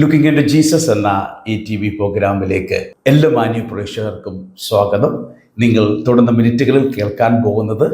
Looking എന്റെ Jesus എന്ന ഈ ടി വി പ്രോഗ്രാമിലേക്ക് എല്ലാ മാന്യ പ്രേക്ഷകർക്കും സ്വാഗതം. നിങ്ങൾ തുടർന്ന മിനിറ്റുകളിൽ കേൾക്കാൻ പോകുന്നത്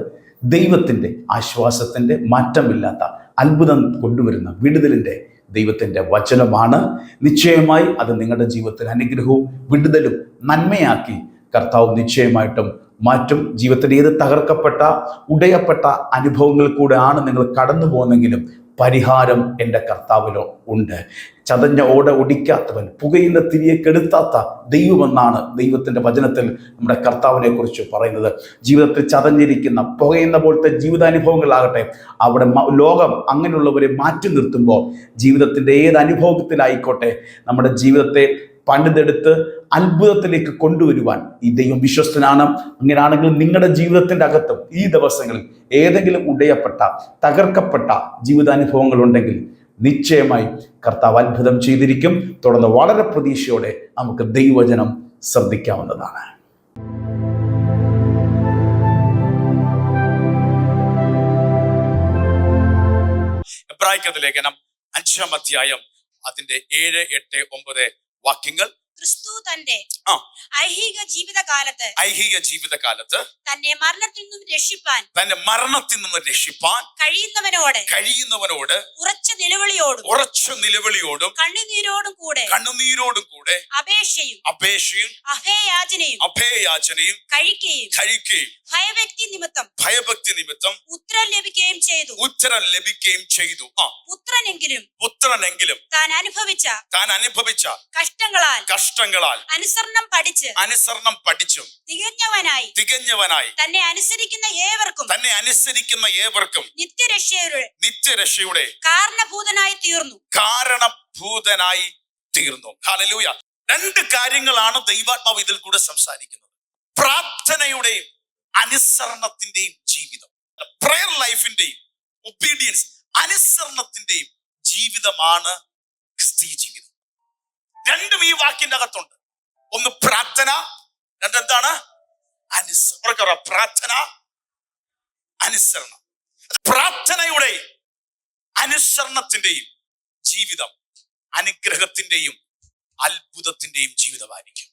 ദൈവത്തിന്റെ ആശ്വാസത്തിന്റെ മാറ്റമില്ലാത്ത അത്ഭുതം കൊണ്ടുവരുന്ന വിടുതലിന്റെ ദൈവത്തിന്റെ വചനമാണ്. നിശ്ചയമായി അത് നിങ്ങളുടെ ജീവിതത്തിൽ അനുഗ്രഹവും വിടുതലും നന്മയാക്കി കർത്താവ് നിശ്ചയമായിട്ടും മാറ്റും. ജീവിതത്തിന്റെ ഏത് തകർക്കപ്പെട്ട ഉടയപ്പെട്ട അനുഭവങ്ങളിൽ കൂടെയാണ് നിങ്ങൾ കടന്നു പോകുന്നെങ്കിലും പരിഹാരം എന്റെ കർത്താവിലോ ഉണ്ട്. ചതഞ്ഞ ഓട ഒടിക്കാത്തവൻ പുകയിലെ തിരിയെ കെടുത്താത്ത ദൈവമെന്നാണ് ദൈവത്തിന്റെ വചനത്തിൽ നമ്മുടെ കർത്താവിനെ കുറിച്ച് പറയുന്നത്. ജീവിതത്തിൽ ചതഞ്ഞിരിക്കുന്ന പുകയുന്ന പോലത്തെ ജീവിതാനുഭവങ്ങളാകട്ടെ അവിടെ ലോകം അങ്ങനെയുള്ളവരെ മാറ്റി നിർത്തുമ്പോൾ ജീവിതത്തിന്റെ ഏത് അനുഭവത്തിലായിക്കോട്ടെ നമ്മുടെ ജീവിതത്തെ പണിതെടുത്ത് അത്ഭുതത്തിലേക്ക് കൊണ്ടുവരുവാൻ ഈ ദൈവം വിശ്വസ്തനാണ്. അങ്ങനെയാണെങ്കിൽ നിങ്ങളുടെ ജീവിതത്തിന്റെ അകത്തും ഈ ദിവസങ്ങളിൽ ഏതെങ്കിലും ഉടയപ്പെട്ട തകർക്കപ്പെട്ട ജീവിതാനുഭവങ്ങൾ ഉണ്ടെങ്കിൽ നിശ്ചയമായി കർത്താവ് അത്ഭുതം ചെയ്തിരിക്കും. തുടർന്ന് വളരെ പ്രതീക്ഷയോടെ നമുക്ക് ദൈവവചനം ശ്രദ്ധിക്കാവുന്നതാണ്. ലേഖനം അഞ്ചാം അധ്യായം അതിന്റെ ഏഴ് എട്ട് ഒമ്പത് വാക്യങ്ങൾ ക്രിസ്തു തന്റെ ഐഹിക ജീവിതകാലത്ത് ഐഹിക ജീവിതകാലത്ത് തന്നെ മരണത്തിൽ നിന്നും രക്ഷിപ്പാൻ തന്റെ മരണത്തിൽ നിന്ന് രക്ഷിപ്പാൻ കഴിയുന്നവനോട് കഴിയുന്നവനോട് ഉറച്ച നിലവിളിയോടും ഉറച്ച നിലവിളിയോടും കണ്ണുനീരോടും കൂടെ കണ്ണുനീരോടും കൂടെ അപേക്ഷയും അപേക്ഷയും അഭയയാചനയും അഭയയാചനയും കഴിക്കുകയും കഴിക്കുകയും ഭയഭക്തി നിമിത്തം. ഭയഭക്തി നിമിത്തം ഉത്തരം ലഭിക്കുകയും ചെയ്തു. ഉത്തരം ലഭിക്കുകയും ചെയ്തു. ആ. പുത്രനെങ്കിലും പുത്രനെങ്കിലും താൻ അനുഭവിച്ച താൻ അനുഭവിച്ച കഷ്ടങ്ങളാൽ കഷ്ടങ്ങളാൽ അനുസരണം പഠിച്ച് അനുസരണം പഠിച്ചും തികഞ്ഞവനായി തികഞ്ഞവനായി തന്നെ അനുസരിക്കുന്ന ഏവർക്കും തന്നെ അനുസരിക്കുന്ന ഏവർക്കും നിത്യരക്ഷയുടെ നിത്യരക്ഷയുടെ കാരണഭൂതനായി തീർന്നു. കാരണഭൂതനായി തീർന്നു. ഹാലലൂയ രണ്ട് കാര്യങ്ങളാണ് ദൈവാത്മാവ് ഇതിൽ കൂടെ സംസാരിക്കുന്നത്. പ്രാർത്ഥനയുടെയും അനുസരണത്തിന്റെയും ജീവിതം. പ്രയർ ലൈഫിന്റെയും ഒബീഡിയൻസ് അനുസരണത്തിന്റെയും ജീവിതമാണ് ക്രിസ്തീയ ജീവിതം. രണ്ടും ഈ വാക്കിന്റെ അകത്തുണ്ട്. ഒന്ന് പ്രാർത്ഥന രണ്ടെന്താണ്? അനുസരണം. പ്രാർത്ഥന അനുസരണം. പ്രാർത്ഥനയുടെ അനുസരണത്തിന്റെയും ജീവിതം അനുഗ്രഹത്തിന്റെയും അത്ഭുതത്തിന്റെയും ജീവിതമായിരിക്കും.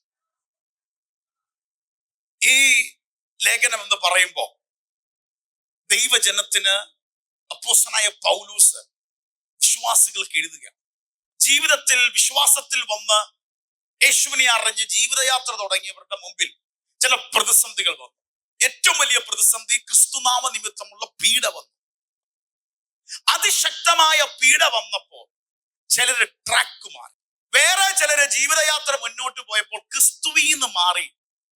ഈ ലേഖനം എന്ന് പറയുമ്പോൾ ദൈവജനത്തിന് അപ്പോസനായ പൗലൂസ് വിശ്വാസികൾക്ക് എഴുതുക ജീവിതത്തിൽ വിശ്വാസത്തിൽ വന്ന് യേശുവിനെ അറിഞ്ഞ് ജീവിതയാത്ര തുടങ്ങിയവരുടെ മുമ്പിൽ ചില പ്രതിസന്ധികൾ വന്നു. ഏറ്റവും വലിയ പ്രതിസന്ധി ക്രിസ്തുനാമ നിമിത്തമുള്ള പീഡ വന്നു. അതിശക്തമായ പീഡ വന്നപ്പോൾ ചിലര് ട്രാക്ക് മാറി. വേറെ ചിലര് ജീവിതയാത്ര മുന്നോട്ട് പോയപ്പോൾ ക്രിസ്തുവിന്ന് മാറി.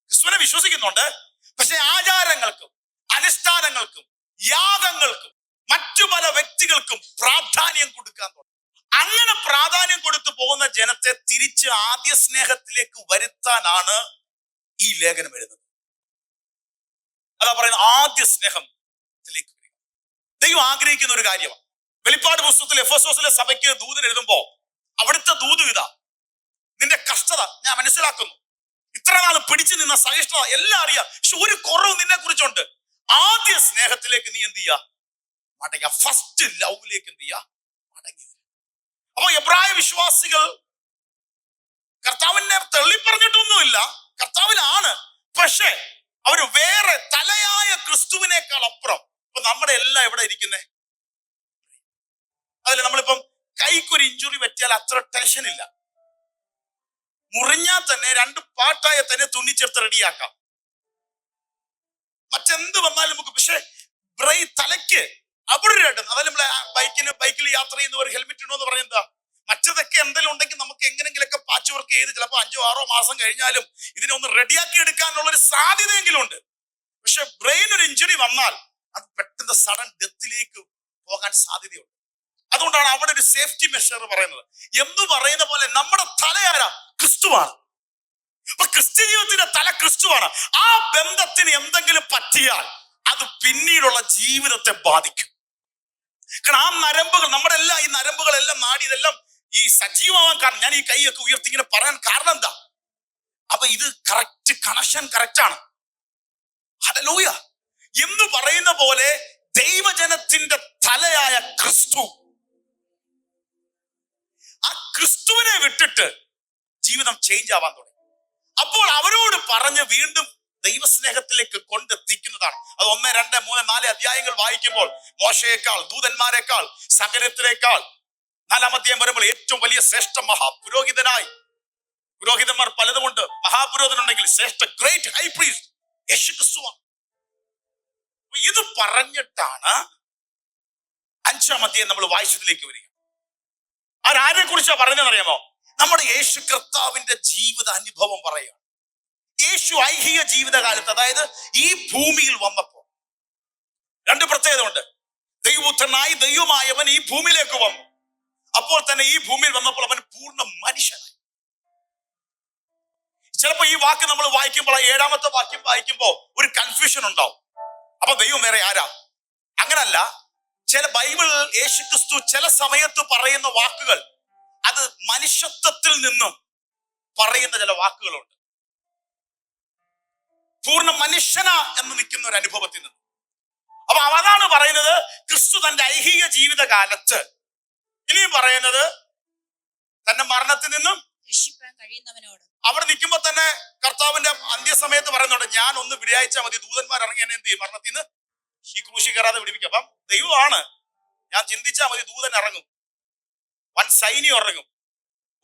ക്രിസ്തുവിനെ വിശ്വസിക്കുന്നുണ്ട്. പക്ഷെ ആചാരങ്ങൾക്കും അനുഷ്ഠാനങ്ങൾക്കും യാഗങ്ങൾക്കും മറ്റു പല വ്യക്തികൾക്കും പ്രാധാന്യം കൊടുക്കാൻ തുടങ്ങി. അങ്ങനെ പ്രാധാന്യം കൊടുത്തു പോകുന്ന ജനത്തെ തിരിച്ച് ആദ്യ സ്നേഹത്തിലേക്ക് വരുത്താനാണ് ഈ ലേഖനം എഴുതുന്നത്. അതാ പറയുന്നത് ആദ്യ സ്നേഹത്തിലേക്ക് ദൈവം ആഗ്രഹിക്കുന്ന ഒരു കാര്യമാണ്. വെളിപ്പാട് പുസ്തകത്തിൽ എഫ് എസ് സഭയ്ക്ക് ദൂതൻ എഴുതുമ്പോ അവിടുത്തെ ദൂതു ഇതാ നിന്റെ കഷ്ടത ഞാൻ മനസ്സിലാക്കുന്നു. ഇത്ര നാൾ പിടിച്ചു നിന്ന സഹിഷ്ണുത എല്ലാം അറിയാം. പക്ഷെ ഒരു കുറവ് നിന്നെ കുറിച്ചുണ്ട്. ആദ്യ സ്നേഹത്തിലേക്ക് നീ എന്ത് ചെയ്യാ? മടങ്ങ ഫസ്റ്റ് ലവിലേക്ക് എന്ത് ചെയ്യാ? മടങ്ങി. അപ്പൊ എബ്രായ വിശ്വാസികൾ കർത്താവിനെ തള്ളി പറഞ്ഞിട്ടൊന്നുമില്ല കർത്താവിലാണ്. പക്ഷെ അവർ വേറെ തലയായ ക്രിസ്തുവിനേക്കാൾ അപ്പുറം. ഇപ്പൊ നമ്മുടെ എല്ലാം എവിടെ ഇരിക്കുന്നേ? അതിൽ നമ്മളിപ്പം കൈക്കൊരു ഇഞ്ചുറി പറ്റിയാൽ അത്ര ടെൻഷൻ ഇല്ല. മുറിഞ്ഞാൽ തന്നെ രണ്ട് പാട്ടായ തന്നെ തുന്നിച്ചേർത്ത് റെഡിയാക്കാം. മറ്റെന്ത് വന്നാലും നമുക്ക് പക്ഷേ ബ്രൈ തലയ്ക്ക് അവിടെ ഒരു ഇടം അതായത് നമ്മളെ ബൈക്കിന് ബൈക്കിൽ യാത്ര ചെയ്യുന്നവർ ഹെൽമെറ്റ് ഇടോ എന്ന് പറയുന്നത് മറ്റതൊക്കെ എന്തെങ്കിലും ഉണ്ടെങ്കിൽ നമുക്ക് എങ്ങനെങ്കിലൊക്കെ പാച്ച് വർക്ക് ചെയ്ത് ചിലപ്പോൾ അഞ്ചോ ആറോ മാസം കഴിഞ്ഞാലും ഇതിനെ ഒന്ന് റെഡിയാക്കി എടുക്കാനുള്ള ഒരു സാധ്യതയെങ്കിലും ഉണ്ട്. പക്ഷെ ബ്രെയിൻ ഒരു ഇഞ്ചുറി വന്നാൽ അത് പെട്ടെന്ന് സഡൻ ഡെത്തിലേക്ക് പോകാൻ സാധ്യതയുണ്ട്. അതുകൊണ്ടാണ് അവിടെ ഒരു സേഫ്റ്റി മെഷർ പറയുന്നത്. എന്ന് പറയുന്ന പോലെ നമ്മുടെ തലയാരാ ക്രിസ്തുവാണ്. അപ്പൊ ക്രിസ്ത്യ ജീവിതത്തിന്റെ തല ക്രിസ്തുവാണ്. ആ ബന്ധത്തിന് എന്തെങ്കിലും പറ്റിയാൽ അത് പിന്നീടുള്ള ജീവിതത്തെ ബാധിക്കും. കാരണം ആ നരമ്പുകൾ നമ്മുടെ എല്ലാം ഈ നരമ്പുകളെല്ലാം നാടി ഇതെല്ലാം ഈ സജീവമാവാൻ കാരണം ഞാൻ ഈ കൈയൊക്കെ ഉയർത്തി ഇങ്ങനെ പറയാൻ കാരണം എന്താ? അപ്പൊ ഇത് കറക്റ്റ് കണക്ഷൻ കറക്റ്റ് ആണ്. ഹലലൂയ എന്ന് പറയുന്ന പോലെ ദൈവജനത്തിന്റെ തലയായ ക്രിസ്തു. ആ ക്രിസ്തുവിനെ വിട്ടിട്ട് ജീവിതം ചേഞ്ച് ആവാൻ തുടങ്ങി. അപ്പോൾ അവരോട് പറഞ്ഞ് വീണ്ടും ദൈവസ്നേഹത്തിലേക്ക് കൊണ്ടെത്തിക്കുന്നതാണ്. അത് ഒന്ന് രണ്ട് മൂന്ന് നാല് അധ്യായങ്ങൾ വായിക്കുമ്പോൾ മോശയേക്കാൾ ദൂതന്മാരെക്കാൾ സകലത്തിലേക്കാൾ നാലാം അധ്യായം വരുമ്പോൾ ഏറ്റവും വലിയ ശ്രേഷ്ഠ മഹാപുരോഹിതനായി പുരോഹിതന്മാർ പലതുമുണ്ട്. മഹാപുരോഹിതനുണ്ടെങ്കിൽ ശ്രേഷ്ഠ ഗ്രേറ്റ് ഹൈ പ്രീസ്റ്റ് യേശു ഇത് പറഞ്ഞിട്ടാണ് അഞ്ചാം അധ്യായം നമ്മൾ വായിച്ചതിലേക്ക് വരിക. ആരെ കുറിച്ചാണ് പറഞ്ഞതെന്നറിയാമോ? നമ്മുടെ യേശു കർത്താവിന്റെ ജീവിത അനുഭവം പറയുക യേശു ഐഹിക ജീവിതകാലത്ത് അതായത് ഈ ഭൂമിയിൽ വന്നപ്പോൾ. രണ്ട് പ്രത്യേകത ഉണ്ട് ദൈവപുത്രനായി ദൈവമായവൻ ഈ ഭൂമിയിലേക്ക് വന്നു. അപ്പോൾ തന്നെ ഈ ഭൂമിയിൽ വന്നപ്പോൾ അവൻ പൂർണ മനുഷ്യനായി. ചിലപ്പോ ഈ വാക്ക് നമ്മൾ വായിക്കുമ്പോൾ ആ ഏഴാമത്തെ വാക്യം വായിക്കുമ്പോൾ ഒരു കൺഫ്യൂഷൻ ഉണ്ടാവും. അപ്പൊ ദൈവം വേറെ ആരാ? അങ്ങനല്ല. ചില ബൈബിൾ യേശുക്രിസ്തു ചില സമയത്ത് പറയുന്ന വാക്കുകൾ അത് മനുഷ്യത്വത്തിൽ നിന്നും പറയുന്ന ചില വാക്കുകളുണ്ട്. പൂർണ മനുഷ്യന എന്ന് നിൽക്കുന്ന ഒരു അനുഭവത്തിൽ നിന്ന്. അപ്പൊ അവനാണ് പറയുന്നത് ക്രിസ്തു തന്റെ ഐഹിക ജീവിത കാലത്ത് ഇനിയും പറയുന്നത് തന്റെ മരണത്തിൽ നിന്നും അവിടെ നിൽക്കുമ്പോ തന്നെ കർത്താവിന്റെ അന്ത്യസമയത്ത് പറയുന്നുണ്ട് ഞാൻ ഒന്ന് വിടിയാഴ്ച മതി ദൂതന്മാർ ഇറങ്ങി എന്നെ എന്ത് ചെയ്യും? മരണത്തിൽ നിന്ന് ഈ ക്രൂശി കയറാതെ വിടിപ്പിക്കും അപ്പം ദൈവമാണ് ഞാൻ ചിന്തിച്ചാൽ മതി ദൂതൻ ഇറങ്ങും. വൻ സൈനി ഉറങ്ങും.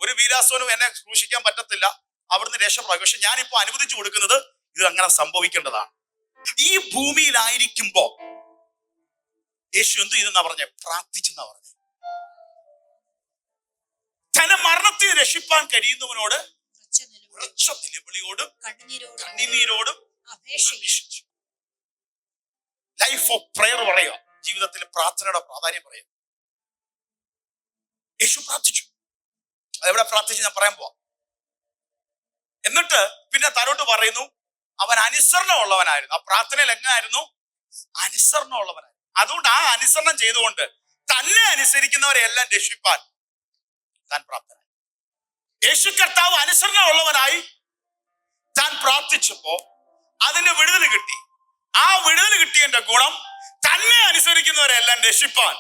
ഒരു വീരാസവനും എന്നെ സൂക്ഷിക്കാൻ പറ്റത്തില്ല. അവിടുന്ന് രക്ഷപ്പെടാം പക്ഷെ ഞാനിപ്പോ അനുവദിച്ചു കൊടുക്കുന്നത് ഇത് അങ്ങനെ സംഭവിക്കേണ്ടതാണ്. ഈ ഭൂമിയിലായിരിക്കുമ്പോ യേശു എന്ത് ചെയ്തെന്നാ പറഞ്ഞേ? പ്രാർത്ഥിച്ചെന്നാ പറഞ്ഞേ. തന്നെ മരണത്തിൽ രക്ഷിപ്പാൻ കഴിയുന്നവനോട് ഉറച്ച നിലവിളിയോടും കണ്ണുനീരോടും ലൈഫ് ഓഫ് പ്രെയർ പറയുക. ജീവിതത്തിൽ പ്രാർത്ഥനയുടെ പ്രാധാന്യം പറയുക. യേശു പ്രാർത്ഥിച്ചു. അതെവിടെ പ്രാർത്ഥിച്ച് ഞാൻ പറയാൻ പോവാം. എന്നിട്ട് പിന്നെ തരോട്ട് പറയുന്നു അവൻ അനുസരണമുള്ളവനായിരുന്നു. ആ പ്രാർത്ഥനയിൽ എങ്ങനായിരുന്നു? അനുസരണമുള്ളവനായിരുന്നു. അതുകൊണ്ട് ആ അനുസരണം ചെയ്തുകൊണ്ട് തന്നെ അനുസരിക്കുന്നവരെ എല്ലാം രക്ഷിപ്പാൻ താൻ പ്രാപ്തനായി. യേശു കർത്താവ് അനുസരണമുള്ളവനായി താൻ പ്രാർത്ഥിച്ചപ്പോ അതിന്റെ വിടുതൽ കിട്ടി. ആ വിടുതൽ കിട്ടിയതിന്റെ ഗുണം തന്നെ അനുസരിക്കുന്നവരെല്ലാം രക്ഷിപ്പാൻ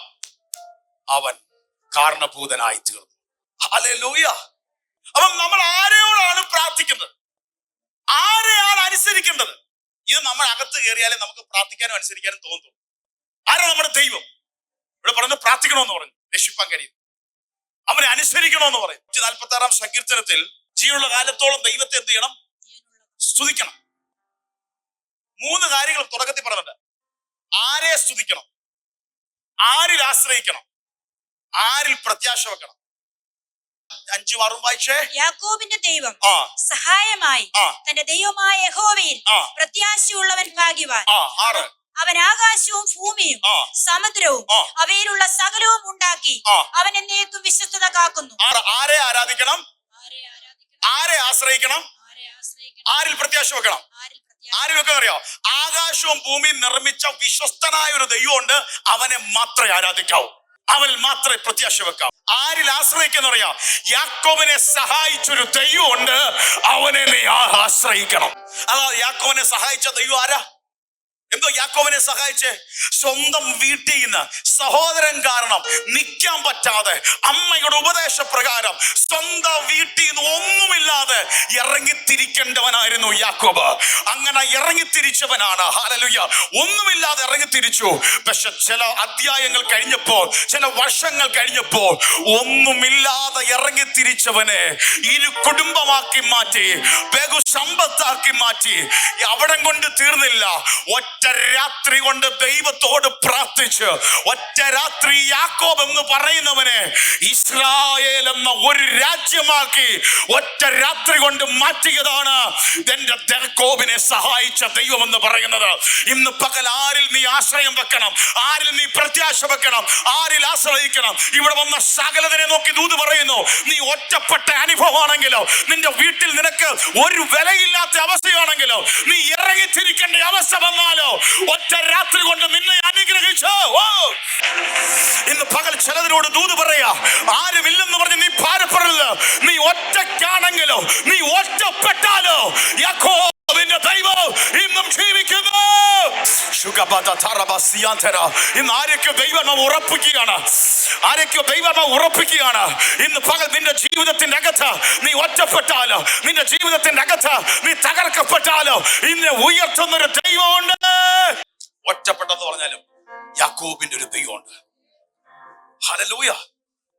അവൻ കാരണഭൂതനായി തീർന്നു. ഹല്ലേലൂയ. അപ്പം നമ്മൾ ആരെയോടാണ് പ്രാർത്ഥിക്കുന്നത്? ആരെയാണ് അനുസരിക്കേണ്ടത്? ഇത് നമ്മൾ അകത്ത് കയറിയാലേ നമുക്ക് പ്രാർത്ഥിക്കാനും അനുസരിക്കാനും തോന്നുന്നു ആരാ നമ്മുടെ ദൈവം? ഇവിടെ പറഞ്ഞു പ്രാർത്ഥിക്കണമെന്ന് പറഞ്ഞു. രക്ഷിപ്പാൻ കഴിയും. അവനെ അനുസരിക്കണമെന്ന് പറയും. നാൽപ്പത്തി ആറാം സങ്കീർത്തനത്തിൽ ജീവനുള്ള കാലത്തോളം ദൈവത്തെ എന്ത് ചെയ്യണം? സ്തുതിക്കണം. മൂന്ന് കാര്യങ്ങൾ തുടക്കത്തിൽ പറഞ്ഞിട്ടുണ്ട്. ആരെ സ്തുതിക്കണം? ആരിൽ ആശ്രയിക്കണം? ആരിൽ പ്രത്യാശ വെക്കണം? അഞ്ചു മാറും വായിച്ചേ. യാക്കോബിന്റെ ദൈവം സഹായമായി തന്റെ ദൈവമായ യഹോവയിൽ പ്രത്യാശയുള്ളവൻ ഭാഗ്യവാൻ. അവൻ ആകാശവും ഭൂമിയും സമുദ്രവും അവയിലുള്ള സകലവും ഉണ്ടാക്കി അവൻ എന്നേക്കും വിശ്വസ്തത കാക്കുന്നു. ആരെ ആരാധിക്കണം? ആരെ ആരെ ആശ്രയിക്കണം? ആരെ ആരിൽ പ്രത്യാശ വെക്കണം? ആരിൽ വെക്കാൻ അറിയോ ആകാശവും ഭൂമിയും നിർമ്മിച്ച വിശ്വസ്തനായ ഒരു ദൈവമുണ്ട്. അവനെ മാത്രമേ ആരാധിക്കാവൂ. അവനിൽ മാത്രമേ പ്രത്യാശ വെക്കാം ആരിൽ ആശ്രയിക്കുന്ന അറിയാം യാക്കോബിനെ സഹായിച്ചൊരു ദൈവമുണ്ട്. അവനെ നീ ആശ്രയിക്കണം. അതാ യാക്കോബിനെ സഹായിച്ച ദൈവം ആരാ? എന്തോ യാക്കോവിനെ സഹായിച്ച്? സ്വന്തം വീട്ടിൽ നിന്ന് സഹോദരൻ കാരണം നിൽക്കാൻ പറ്റാതെ അമ്മയുടെ ഉപദേശപ്രകാരം സ്വന്തം വീട്ടിൽ നിന്ന് ഒന്നുമില്ലാതെ ഇറങ്ങിത്തിരിക്കേണ്ടവനായിരുന്നു യാക്കോബ്. അങ്ങനെ ഇറങ്ങിത്തിരിച്ചവനാണ്. ഹാലലുയ്യ ഒന്നുമില്ലാതെ ഇറങ്ങിത്തിരിച്ചു. പക്ഷെ ചില അധ്യായങ്ങൾ കഴിഞ്ഞപ്പോൾ ചില വർഷങ്ങൾ കഴിഞ്ഞപ്പോൾ ഒന്നുമില്ലാതെ ഇറങ്ങിത്തിരിച്ചവനെ ഇരു കുടുംബമാക്കി മാറ്റി ബഹു സമ്പത്താക്കി മാറ്റി. അവിടം കൊണ്ട് തീർന്നില്ല. ഒറ്റ രാത്രി കൊണ്ട് ദൈവത്തോട് പ്രാർത്ഥിച്ച് ഒറ്റ രാത്രി യാക്കോബ് എന്ന് പറയുന്നവനെ ഇസ്രായേൽ എന്ന ഒരു രാജ്യമാക്കി ഒറ്റ രാത്രി കൊണ്ട് മാറ്റിയതാണ് എന്റെ യാക്കോബിനെ സഹായിച്ച ദൈവം എന്ന് പറയുന്നത്. ഇന്ന് പകൽ ആരിൽ നീ ആശ്രയം വെക്കണം? ആരിൽ നീ പ്രത്യാശ വെക്കണം? ആരിൽ ആശ്രയിക്കണം? ഇവിടെ വന്ന സകലതിനെ നോക്കി ദൂത് പറയുന്നു നീ ഒറ്റപ്പെട്ട അനുഭവമാണെങ്കിലോ നിന്റെ വീട്ടിൽ നിനക്ക് ഒരു വിലയില്ലാത്ത അവസ്ഥയാണെങ്കിലോ നീ ഇറങ്ങിത്തിരിക്കേണ്ട അവസ്ഥ വന്നാലോ ഒറ്റ രാത്രി കൊണ്ട് നിന്നെ അനുഗ്രഹിച്ചോ. ഇന്ന് പകൽ ചിലതിനോട് ദൂത് പറയാ ആരുമില്ലെന്ന് പറഞ്ഞ് നീ ഭാരപ്പെടരുത്. നീ ഒറ്റയ്ക്കാണെങ്കിലോ നീ ഒറ്റപ്പെട്ടാലോ. യാക്കോബിന്റെ ദൈവം ഇന്നും ജീവിക്കുന്നു. ഇന്ന് ആരൊക്കെ ദൈവം ഉറപ്പിക്കുകയാണ്. ആരൊക്കെ ദൈവം ഉറപ്പിക്കുകയാണ്. ഇന്ന് പകൽ നിന്റെ ജീവിതത്തിന്റെ അകത്ത് നീ ഒറ്റപ്പെട്ടാലോ? നിന്റെ ജീവിതത്തിന്റെ അകത്ത് നീ തകർക്കപ്പെട്ടാലോ? ഇന്ന് ഉയർത്തുന്ന ഒരു ദൈവമുണ്ട്. ഒറ്റപ്പെട്ടെന്ന് പറഞ്ഞാലും യാക്കോബിന്റെ ഒരു ദൈവമുണ്ട്. ഹലലൂയ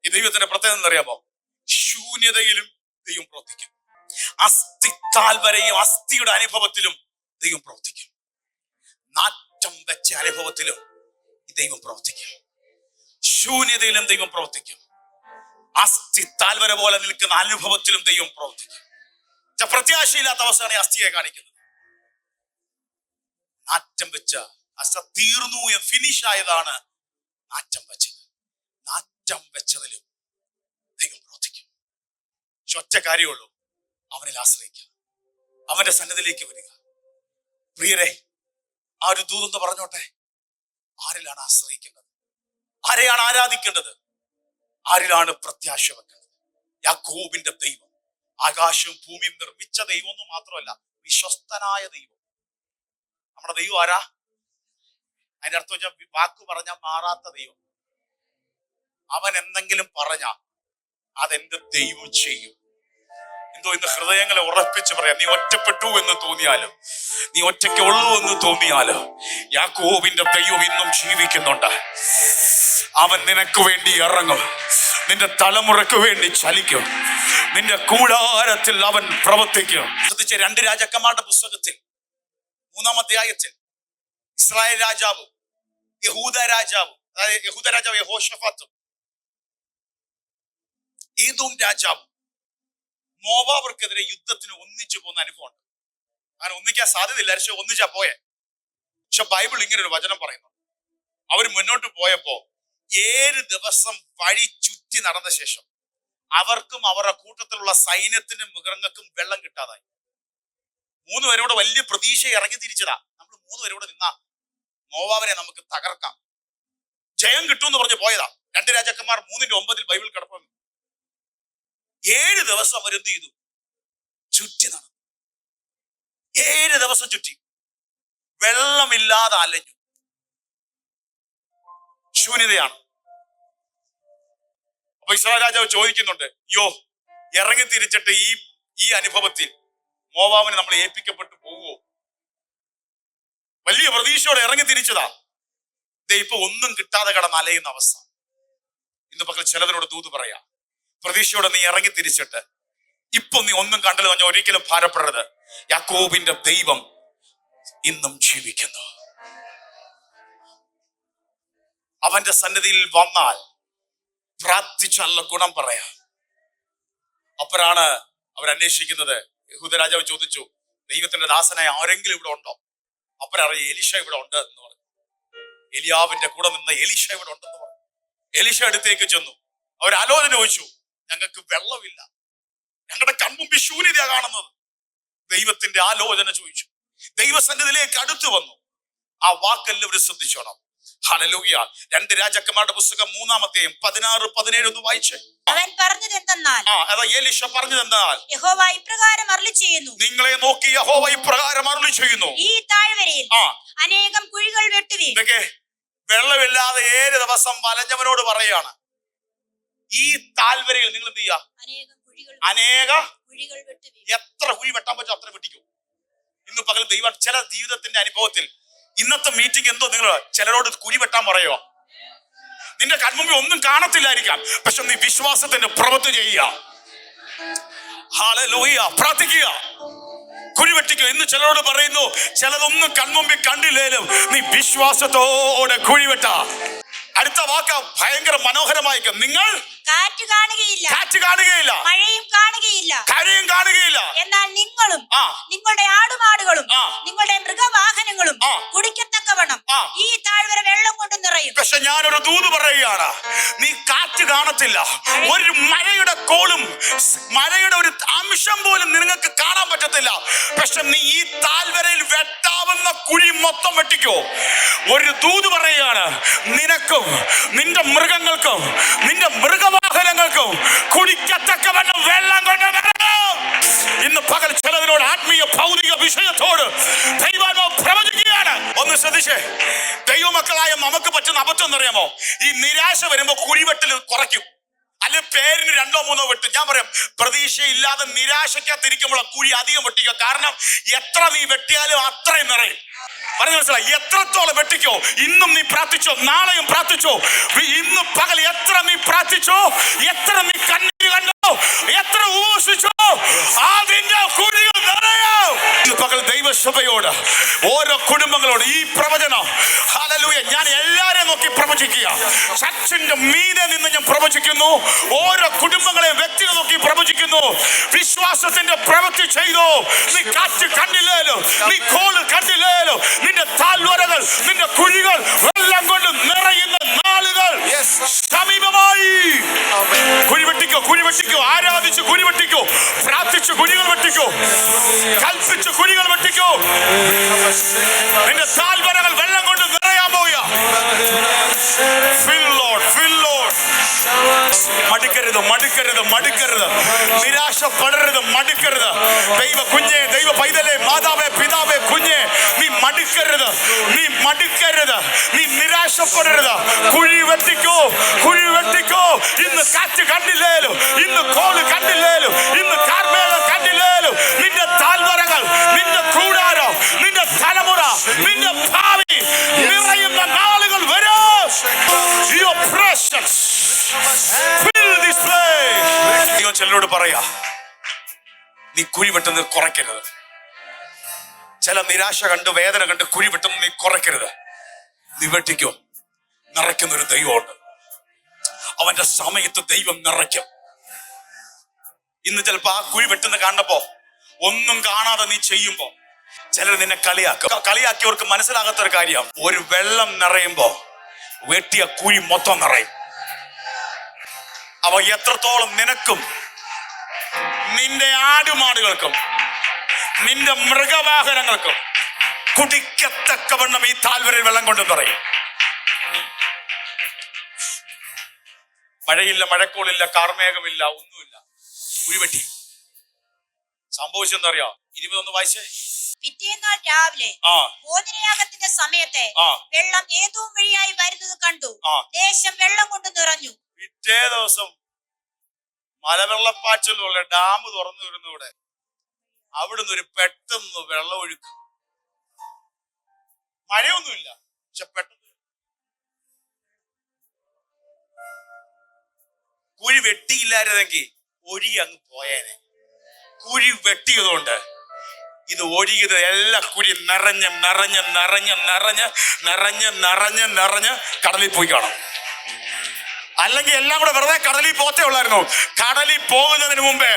ഈ ദൈവത്തിന്റെ പ്രത്യേകത എന്നറിയാമോ ശൂന്യതയിലും ദൈവം പ്രവർത്തിക്കും. അസ്ഥി താൽവരെയും അസ്ഥിയുടെ അനുഭവത്തിലും ദൈവം പ്രവർത്തിക്കും. നാറ്റം വെച്ച അനുഭവത്തിലും ദൈവം പ്രവർത്തിക്കും. ശൂന്യതയിലും ദൈവം പ്രവർത്തിക്കും. അസ്ഥി താൽവര പോലെ നിൽക്കുന്ന അനുഭവത്തിലും ദൈവം പ്രവർത്തിക്കും. പ്രത്യാശയില്ലാത്ത അവസ്ഥയാണ് അസ്ഥിയെ കാണിക്കുന്നത്. നാറ്റം വെച്ച അസ്ഥ തീർന്നു ഫിനിഷ് ആയതാണ് നാറ്റം വെച്ചത്. നാറ്റം വെച്ചതിലും ദൈവം പ്രവർത്തിക്കും. ഒറ്റ കാര്യമുള്ളൂ അവനിൽ ആശ്രയിക്കുക. അവന്റെ സന്നദ്ധയിലേക്ക് വരിക. പ്രിയരെ ആ ഒരു ദൂതെന്ന് പറഞ്ഞോട്ടെ? ആരിലാണ് ആശ്രയിക്കേണ്ടത്? ആരെയാണ് ആരാധിക്കേണ്ടത്? ആരിലാണ് പ്രത്യാശ വെക്കേണ്ടത്? യാക്കോബിന്റെ ദൈവം ആകാശവും ഭൂമിയും നിർമ്മിച്ച ദൈവം എന്ന് മാത്രമല്ല വിശ്വസ്തനായ ദൈവം. നമ്മുടെ ദൈവം ആരാ? അതിന്റെ അർത്ഥം വെച്ചാൽ വാക്ക് പറഞ്ഞ മാറാത്ത ദൈവം. അവൻ എന്തെങ്കിലും പറഞ്ഞ അതെന്റെ ദൈവം ചെയ്യും? എന്തോ ഇന്ന് ഹൃദയങ്ങളെ ഉറപ്പിച്ച് പറയാം. നീ ഒറ്റപ്പെട്ടു എന്ന് തോന്നിയാലും നീ ഒറ്റയ്ക്ക് ഉള്ളൂ എന്ന് തോന്നിയാലും യാക്കോബിന്റെ ദൈവം ഇന്നും ജീവിക്കുന്നുണ്ട്. അവൻ നിനക്ക് വേണ്ടി ഇറങ്ങും. നിന്റെ തലമുറയ്ക്ക് വേണ്ടി ചലിക്കും. നിന്റെ കൂടാരത്തിൽ അവൻ പ്രവർത്തിക്കും. ശ്രദ്ധിച്ച രണ്ട് രാജാക്കന്മാരുടെ പുസ്തകത്തിൽ മൂന്നാം അധ്യായത്തിൽ ഇസ്രായേൽ രാജാവും യഹൂദ രാജാവും അതായത് യഹൂദ രാജാവ് യഹോഷഫാത്തും ഏതും രാജാവും. മോവാവർക്കെതിരെ യുദ്ധത്തിന് ഒന്നിച്ചു പോകുന്ന അനുഭവമുണ്ട്. അങ്ങനെ ഒന്നിക്കാൻ സാധ്യതയില്ല. പക്ഷെ ഒന്നിച്ചാ പോയെ. പക്ഷെ ബൈബിൾ ഇങ്ങനെ ഒരു വചനം പറയുന്നു. അവർ മുന്നോട്ട് പോയപ്പോ ഏഴ് ദിവസം വഴി ചുറ്റി നടന്ന ശേഷം അവർക്കും അവരുടെ കൂട്ടത്തിലുള്ള സൈന്യത്തിനും മൃഗങ്ങൾക്കും വെള്ളം കിട്ടാതായി. മൂന്ന് പേരോട് വലിയ പ്രതീക്ഷ ഇറങ്ങി തിരിച്ചതാ. നമ്മൾ മൂന്ന് പേരോട് നിന്നാ മോവാവിനെ നമുക്ക് തകർക്കാം. ജയം കിട്ടുമെന്ന് പറഞ്ഞ് പോയതാ. രണ്ട് രാജാക്കന്മാർ മൂന്നിന്റെ ഒമ്പതിൽ ബൈബിൾ കിടപ്പുണ്ട്. ഏഴ് ദിവസം അവർ അവരെന്ത് ചെയ്തു? ചുറ്റി നടന്നു. ഏഴ് ദിവസം ചുറ്റി. വെള്ളമില്ലാതെ അലഞ്ഞു. ശൂന്യതയാണ്. അപ്പൊ ഇസ്രായേൽ രാജാവ് ചോദിക്കുന്നുണ്ട് യോ ഇറങ്ങി തിരിച്ചിട്ട് ഈ ഈ അനുഭവത്തിൽ മോവാവിന് നമ്മൾ ഏൽപ്പിക്കപ്പെട്ടു പോവോ വലിയ പ്രതീക്ഷയോടെ ഇറങ്ങി തിരിച്ചതാ ഇപ്പൊ ഒന്നും കിട്ടാതെ കടന്ന് അലയുന്ന അവസ്ഥ. ഇന്ന് പകൽ ചിലവരോട് ദൂത് പറയാ പ്രതീക്ഷയോടെ നീ ഇറങ്ങി തിരിച്ചിട്ട്. ഇപ്പൊ നീ ഒന്നും കണ്ടല്ലോ ഞാൻ ഒരിക്കലും ഭാരപ്പെടരുത്. യാക്കോബിന്റെ ദൈവം ഇന്നും ജീവിക്കുന്നു. അവന്റെ സന്നിധിയിൽ വന്നാൽ പ്രാർത്ഥിച്ചല്ല ഗുണം പറയാം. അപ്പോഴാണ് അവരന്വേഷിക്കുന്നത് യഹൂദരാജാവ് ചോദിച്ചു ദൈവത്തിന്റെ ദാസനായ ആരെങ്കിലും ഇവിടെ ഉണ്ടോ? അപ്പോഴറിയാം എലിഷ ഇവിടെ ഉണ്ട് എന്ന് പറഞ്ഞു. എലിയാവിന്റെ കൂടെ നിന്ന എലിഷ ഇവിടെ ഉണ്ടെന്ന് പറഞ്ഞു. എലിഷ അടുത്തേക്ക് ചെന്നു. അവർ ആലോചന ചോദിച്ചു ഞങ്ങൾക്ക് വെള്ളമില്ല. ഞങ്ങളുടെ കമ്പും ശൂന്യതയാ കാണുന്നത്. ദൈവത്തിന്റെ ആലോചന ചോദിച്ചു. ദൈവസന്നിധിയിലേക്ക് അടുത്തു വന്നു. ആ വാക്കെല്ലാവരും ശ്രദ്ധിച്ചോണം. ഹലലൂയ രണ്ട് രാജാക്കന്മാരുടെ പുസ്തകം മൂന്നാമത്തെയും പതിനാറ് പതിനേഴ് ഒന്ന് വായിച്ചേ. അവൻ പറഞ്ഞത് എന്തെന്നാൽ? ആ അതാ ഏലിഷ പറഞ്ഞത് എന്തെന്നാൽ? യഹോവ ഇപ്രകാരം അരുളി ചെയ്യുന്നു. നിങ്ങളെ നോക്കി യഹോവ ഇപ്രകാരം അരുളി ചെയ്യുന്നു. ഈ താഴ്വരയിൽ ആ. അനേകം കുഴികൾ വെട്ടുവീ വെള്ളമില്ലാതെ ഏഴ് ദിവസം വലഞ്ഞവനോട് പറയാണ്. ഈ താൽവരയിൽ നിങ്ങൾ എന്ത് ചെയ്യാ അനേകം എത്ര കുഴി വെട്ടാൻ പറ്റും അത്ര വെട്ടിക്കും. ഇന്ന് പകൽ ദൈവ ചില ജീവിതത്തിന്റെ അനുഭവത്തിൽ ഇന്നത്തെ മീറ്റിംഗ് എന്തോ നിങ്ങൾ ചിലരോട് കുഴി വെട്ടാൻ പറയോ നിന്റെ കൺമുമ്പിൽ ഒന്നും കാണത്തില്ലായിരിക്കാം. പക്ഷെ നീ വിശ്വാസത്തിന്റെ പ്രവൃത്തി ചെയ്യുക. ഹാലലൂയ പ്രാർത്ഥിക്കുക. കുഴി വെട്ടിക്കോ. ഇന്ന് ചിലരോട് പറയുന്നു ചിലതൊന്നും കൺമുമ്പിൽ കണ്ടില്ലേലും നീ വിശ്വാസത്തോടെ കുഴി വെട്ട. അടുത്ത വാക്ക ഭയങ്കര മനോഹരമായിരിക്കും നിങ്ങൾ കാറ്റ് കാണുകയില്ല. കാറ്റ് കാണുകയില്ല. മഴയും കാണുകയില്ല. കരയും കാണുകയില്ല. എന്നാൽ നിങ്ങളും നിങ്ങളുടെ ആടുമാടുകളും. നിങ്ങളുടെ മൃഗവാഹനങ്ങളും. കുടിക്കത്തക്കവണ്ണം ഈ താഴ്വര വെള്ളം കൊണ്ട് നിറയും. പക്ഷെ ഞാനൊരു ദൂത് പറയുകയാണ്. നീ കാറ്റ് കാണത്തില്ല. ഒരു മഴയുടെ കോളും മഴയുടെ ഒരു അംശം പോലും നിങ്ങൾക്ക് കാണാൻ പറ്റത്തില്ല. പക്ഷെ നീ ഈ താൽവരയിൽ വെട്ടാവുന്ന കുഴി മൊത്തം വെട്ടിക്കോ. ഒരു ദൂത് പറയുകയാണ് നിനക്കും നിന്റെ മൃഗങ്ങൾക്കും നിന്റെ മൃഗവാഹനങ്ങൾക്കും കുടിക്കത്തക്കവണ്ണം വെള്ളം കൊണ്ട് നിറയും. ഇന്ന് പകൽ ചിലതിനോട് ആത്മീയ ഭൗതിക വിഷയത്തോട് ദൈവാത്മാവ് പ്രവചിക്കുകയാണ്. ഒന്ന് ശ്രദ്ധിച്ചേ ദൈവമക്കളായ നമുക്ക് പറ്റുന്ന അബദ്ധം എന്നറിയാമോ? ഈ നിരാശ വരുമ്പോ കുഴിവെട്ടിൽ കുറയ്ക്കും. അല്ലെ പേരിന് രണ്ടോ മൂന്നോ വെട്ടും. ഞാൻ പറയാം പ്രതീക്ഷയില്ലാതെ നിരാശക്കകത്തിരിക്കുമ്പോൾ കുഴി അധികം വെട്ടിക്കുക കാരണം എത്ര നീ വെട്ടിയാലും അത്രയും നിറയും. പറഞ്ഞു മനസ്സിലായി? എത്രത്തോളം വെട്ടിക്കോ? ഇന്നും നീ പ്രാർത്ഥിച്ചോ? നാളെയും പ്രാർത്ഥിച്ചോ? ഇന്നും പകൽ എത്ര നീ പ്രാർത്ഥിച്ചോ? എത്ര നീ കണ്ടോ? എത്ര ഉപസിച്ചോ അതിന്റെ കുഴികൾ നിറയോ. പകൽ ദൈവസഭയോട് ഓരോ കുടുംബങ്ങളോട് ഈ പ്രവചനം. ഹല്ലേലൂയ. ഞാൻ എല്ലാരെയും നോക്കി പ്രവചിക്കുക. ചർച്ചിന്റെ മീതെ നിന്ന് ഞാൻ പ്രവചിക്കുന്നു. ഓരോ കുടുംബങ്ങളെ വ്യക്തികൾ നോക്കി പ്രവചിക്കുന്നു. വിശ്വാസത്തിന്റെ പ്രവൃത്തി ചെയ്തു. നീ കാറ്റ് കണ്ടില്ലേലോ? നീ കോൾ കണ്ടില്ലേലോ? നിന്റെ താൽവരകൾ നിന്റെ കുഴികൾ വെള്ളം കൊണ്ട് നിറയുന്ന നാളുകൾ. സമീപമായി കുഴി വെട്ടിക്കോ കുഴി വെട്ടിക്കോ ആരാധിച്ച് കുഴി വെട്ടിക്കോ പ്രാർത്ഥിച്ച് കുഴികൾ വെട്ടിക്കോ കൽപ്പിച്ച് കുഴികൾ വെട്ടിക്കോ. നിന്റെ താൽവരകൾ വെള്ളം കൊണ്ട് നിറയാൻ പോവുക. മടുക്കരുത് മടുക്കരുത് മടുക്കരുത്. നിരാശപ്പെടരുത് മടുക്കരുത്. ദൈവ കുഞ്ഞെ ദൈവ പൈതലെ മാതാവേ പിതാവേ കുഞ്ഞെ നീ മടുക്കരുത്. നീ മടുക്കരുത്. നീ നിരാശപ്പെടരുത്. കുഴി വെട്ടിക്കോ കുഴി വെട്ടിക്കോ. ഇന്ന് കാറ്റ് കണ്ടില്ലേലും ഇന്ന് കോൾ കണ്ടില്ലേലും ഇന്ന് കാർമേളം കണ്ടില്ലേലും നിന്റെ താൽവരകൾ നിന്റെ കൂടാരം നിന്റെ തലമുറ നിന്റെ ചിലരോട് പറയാ നീ കുഴി വെട്ടുന്നത് കുറയ്ക്കരുത്. ചില നിരാശ കണ്ട് വേദന കണ്ട് കുഴി വെട്ടുന്നത് നീ കുറയ്ക്കരുത്. നീ വെട്ടിക്കോ. നിറയ്ക്കുന്ന ഒരു ദൈവമുണ്ട്. അവന്റെ സമയത്ത് ദൈവം നിറയ്ക്കും. ഇന്ന് ചിലപ്പോ ആ കുഴി വെട്ടുന്ന കണ്ടപ്പോ ഒന്നും കാണാതെ നീ ചെയ്യുമ്പോ ചിലർ നിന്നെ കളിയാക്കും. കളിയാക്കിയവർക്ക് മനസ്സിലാകാത്ത ഒരു കാര്യം ഒരു വെള്ളം നിറയുമ്പോ വെട്ടിയ കുഴി മൊത്തം നിറയും. അവ എത്രത്തോളം നിനക്കും നിന്റെ ആടുമാടുകൾക്കും നിന്റെ മൃഗവാഹനങ്ങൾക്കും കുടിക്കത്തക്കവണ്ണം ഈ താൽവരയിൽ വെള്ളം കൊണ്ടു പറയും. മഴയില്ല മഴക്കോളില്ല കാർമേഘമില്ല ഒന്നുമില്ല. ഉരുവെട്ടി സംഭവിച്ചെന്താ അറിയോ ഇരുപതൊന്ന് വായിച്ചേ പിറ്റേന്നാൾ രാവിലെ ഭോജനയാഗത്തിന്റെ സമയത്തെ വെള്ളം ഏതോ വഴിയായി വരുന്നത് കണ്ടു. ദേശം വെള്ളം കൊണ്ട് നിറഞ്ഞു. പിറ്റേ ദിവസം മലവെള്ളപ്പാച്ചിലുള്ള ഡാം തുറന്നു വരുന്നു ഇവിടെ. അവിടുന്ന് ഒരു പെട്ടെന്ന് വെള്ളം ഒഴുക്കും. മഴയൊന്നുമില്ല പക്ഷെ പെട്ടെന്ന് കുഴി വെട്ടിയില്ലായിരുന്നെങ്കിൽ ഒഴുകി അങ്ങ് പോയേനെ. കുഴി വെട്ടിയതുകൊണ്ട് ഇത് ഒഴുകിയത് എല്ലാ കുഴി നിറഞ്ഞ് നിറഞ്ഞ് നിറഞ്ഞ് നിറഞ്ഞ് നിറഞ്ഞ് നിറഞ്ഞ് നിറഞ്ഞ് കടലിൽ പോയി കാണും. അല്ലെങ്കിൽ എല്ലാം കൂടെ വെറുതെ കടലിൽ പോത്തേ ഉള്ളായിരുന്നു. കടലിൽ പോകുന്നതിന് മുമ്പേ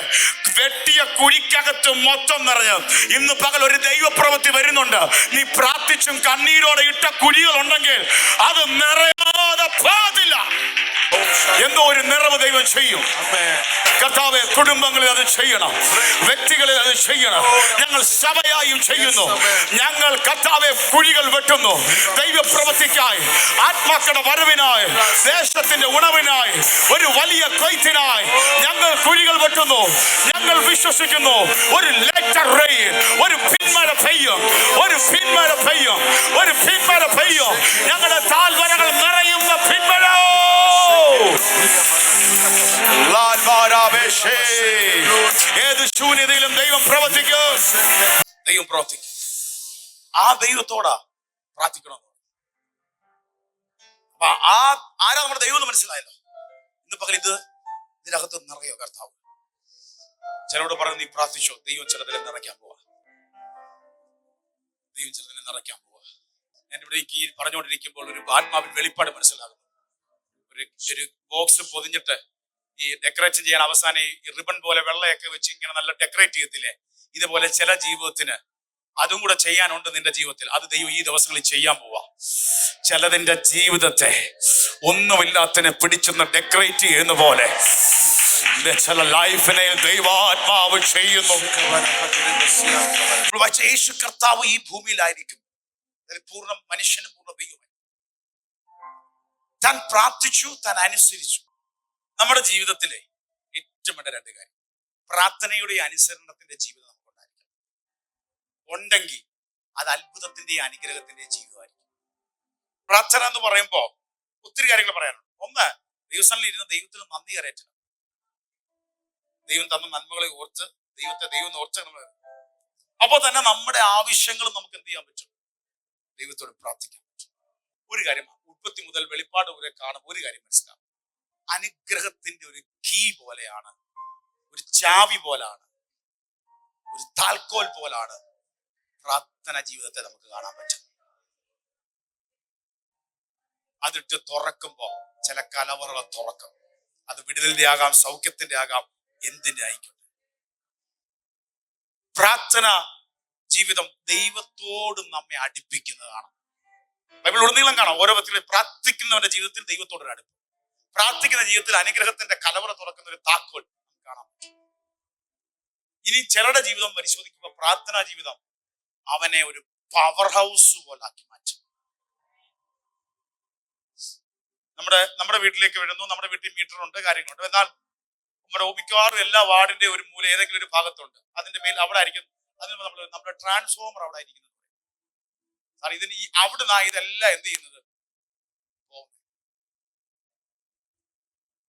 വെട്ടിയ കുഴിക്കകത്ത് മൊത്തം നിറഞ്ഞ് ഇന്ന് പകൽ ഒരു ദൈവപ്രവൃത്തി വരുന്നുണ്ട്. നീ പ്രാർത്ഥിച്ചും കണ്ണീരോടെ ഇട്ട കുഴികൾ ഉണ്ടെങ്കിൽ അത് നിറയാതെ പോകത്തില്ല. എന്തോ ഒരു നിറവ് ദൈവം ചെയ്യും. കർത്താവ് കുടുംബങ്ങളിൽ അത് ചെയ്യണം. വ്യക്തികളിൽ അത് ചെയ്യണം. ഞങ്ങൾ സഭയായും ചെയ്യുന്നു. ഞങ്ങൾ കർത്താവെ കുഴികൾ വെട്ടുന്നു. ദൈവപ്രവൃത്തിക്കായി ആത്മാക്കളുടെ വരവിനായി ദേശത്തിന്റെ ഉണവിനായി ഒരു വലിയ കൊയ്ത്തിനായി ഞങ്ങൾ കുഴികൾ വെട്ടുന്നു. ഞങ്ങൾ വിശ്വസിക്കുന്നു ഒരു ലെറ്റർ റെയിൻ ഒരു പിന്മഴ പെയ്യും. ഒരു പിന്മഴ പെയ്യും. ഒരു പിന്മഴ പെയ്യും. ഞങ്ങളുടെ താൽവരകൾ നിറയുന്ന പിന്മഴ. ഏത് ശൂന്യതയിലും ദൈവം പ്രവർത്തിക്കും. ദൈവം പ്രവർത്തിക്കും. ആ ദൈവത്തോടാ പ്രാർത്ഥിക്കണം. അപ്പൊ ആ ആരാ നമ്മുടെ ദൈവം എന്ന് മനസ്സിലായല്ലോ? ഇന്ന് പകൽ ഇത് ഇതിനകത്ത് നിറയോ കർത്താവ്. ചിലരോട് പറഞ്ഞു നീ പ്രാർത്ഥിച്ചോ ദൈവം ചിലതിനെ നിറയ്ക്കാൻ പോവാ. ദൈവം ചിലതിനെ നിറയ്ക്കാൻ പോവാ. ഞാൻ ഇവിടെ ഈ പറഞ്ഞുകൊണ്ടിരിക്കുമ്പോൾ ഒരു ആത്മാവിൽ വെളിപ്പാട് മനസ്സിലാകുന്നു. ഒരു ഒരു ബോക്സ് പൊതിഞ്ഞിട്ട് ഈ ഡെക്കറേറ്റ് ചെയ്യാൻ അവസാനം ഈ റിബൺ പോലെ വെള്ളയൊക്കെ വെച്ച് ഇങ്ങനെ നല്ല ഡെക്കറേറ്റ് ചെയ്യത്തില്ലേ? ഇതുപോലെ ചില ജീവിതത്തിന് അതും കൂടെ ചെയ്യാനുണ്ട് നിന്റെ ജീവിതത്തിൽ. അത് ദൈവം ഈ ദിവസങ്ങളിൽ ചെയ്യാൻ പോവാ. ചിലതിന്റെ ജീവിതത്തെ ഒന്നുമില്ലാത്തതിനെ പിടിച്ചൊന്ന് ഡെക്കറേറ്റ് ചെയ്യുന്ന പോലെ ചില ലൈഫിനെ ദൈവാത്മാവ് ചെയ്യുന്നു. പക്ഷേ യേശു കർത്താവ് ഈ ഭൂമിയിലായിരിക്കും. പൂർണ മനുഷ്യനും പൂർണ താൻ പ്രാർത്ഥിച്ചു താൻ അനുസരിച്ചു. നമ്മുടെ ജീവിതത്തിലെ ഏറ്റവും വേണ്ട രണ്ട് കാര്യം. പ്രാർത്ഥനയുടെ അനുസരണത്തിന്റെ ജീവിതം നമുക്കുണ്ടായിരിക്കണം. ഉണ്ടെങ്കിൽ അത് അത്ഭുതത്തിന്റെ അനുഗ്രഹത്തിന്റെ ജീവിതമായിരിക്കും. പ്രാർത്ഥന എന്ന് പറയുമ്പോ ഒത്തിരി കാര്യങ്ങൾ പറയാനുണ്ട്. ഒന്ന് ദിവസങ്ങളിൽ ഇരുന്ന് ദൈവത്തിന് നന്ദി കരയറ്റണം ദൈവം തന്ന നന്മകളെ ഓർത്ത് ദൈവത്തെ ദൈവം ഓർത്ത് നമ്മൾ അപ്പോൾ തന്നെ നമ്മുടെ ആവശ്യങ്ങൾ നമുക്ക് എന്ത് ചെയ്യാൻ പറ്റും? ദൈവത്തോട് പ്രാർത്ഥിക്കാൻ പറ്റും. ഒരു കാര്യം ഉൽപ്പത്തി മുതൽ വെളിപ്പാട് വരെ കാണുമ്പോൾ ഒരു കാര്യം മനസ്സിലാവും. അനുഗ്രഹത്തിന്റെ ഒരു കീ പോലെയാണ് ഒരു ചാവി പോലാണ് ഒരു താൽക്കോൽ പോലാണ് പ്രാർത്ഥന ജീവിതത്തെ നമുക്ക് കാണാൻ പറ്റും അതിട്ട് തുറക്കുമ്പോ ചില കലവറകൾ തുറക്കും. അത് വിടുതലിന്റെ ആകാം സൗഖ്യത്തിന്റെ ആകാം എന്തിന്റെ ആയിക്കോട്ടെ. പ്രാർത്ഥന ജീവിതം ദൈവത്തോട് നമ്മെ അടുപ്പിക്കുന്നതാണ്. ബൈബിൾ ഉടനീളം കാണാം. ഓരോ വ്യക്തികളും പ്രാർത്ഥിക്കുന്നവന്റെ ജീവിതത്തിൽ ദൈവത്തോടൊരു അടുപ്പ്. പ്രാർത്ഥിക്കുന്ന ജീവിതത്തിൽ അനുഗ്രഹത്തിന്റെ കലവറ തുറക്കുന്ന ഒരു താക്കോൽ കാണാം ഇനി ചിലരുടെ ജീവിതം പരിശോധിക്കുമ്പോൾ പ്രാർത്ഥനാ ജീവിതം അവനെ ഒരു പവർ ഹൗസ് പോലാക്കി മാറ്റും. നമ്മുടെ നമ്മുടെ വീട്ടിലേക്ക് വരുന്നു. നമ്മുടെ വീട്ടിൽ മീറ്റർ ഉണ്ട് കാര്യങ്ങളുണ്ട്. എന്നാൽ നമ്മുടെ മിക്കവാറും എല്ലാ വാർഡിന്റെ ഒരു മൂല ഏതെങ്കിലും ഒരു ഭാഗത്തുണ്ട്. അതിന്റെ മേൽ അവിടെ ആയിരിക്കും. അതിന് നമ്മൾ നമ്മുടെ ട്രാൻസ്ഫോമർ അവിടെ ആയിരിക്കുന്നത് സാർ ഇതിന് ഈ അവിടുന്ന് ഇതെല്ലാം എന്ത് ചെയ്യുന്നത്?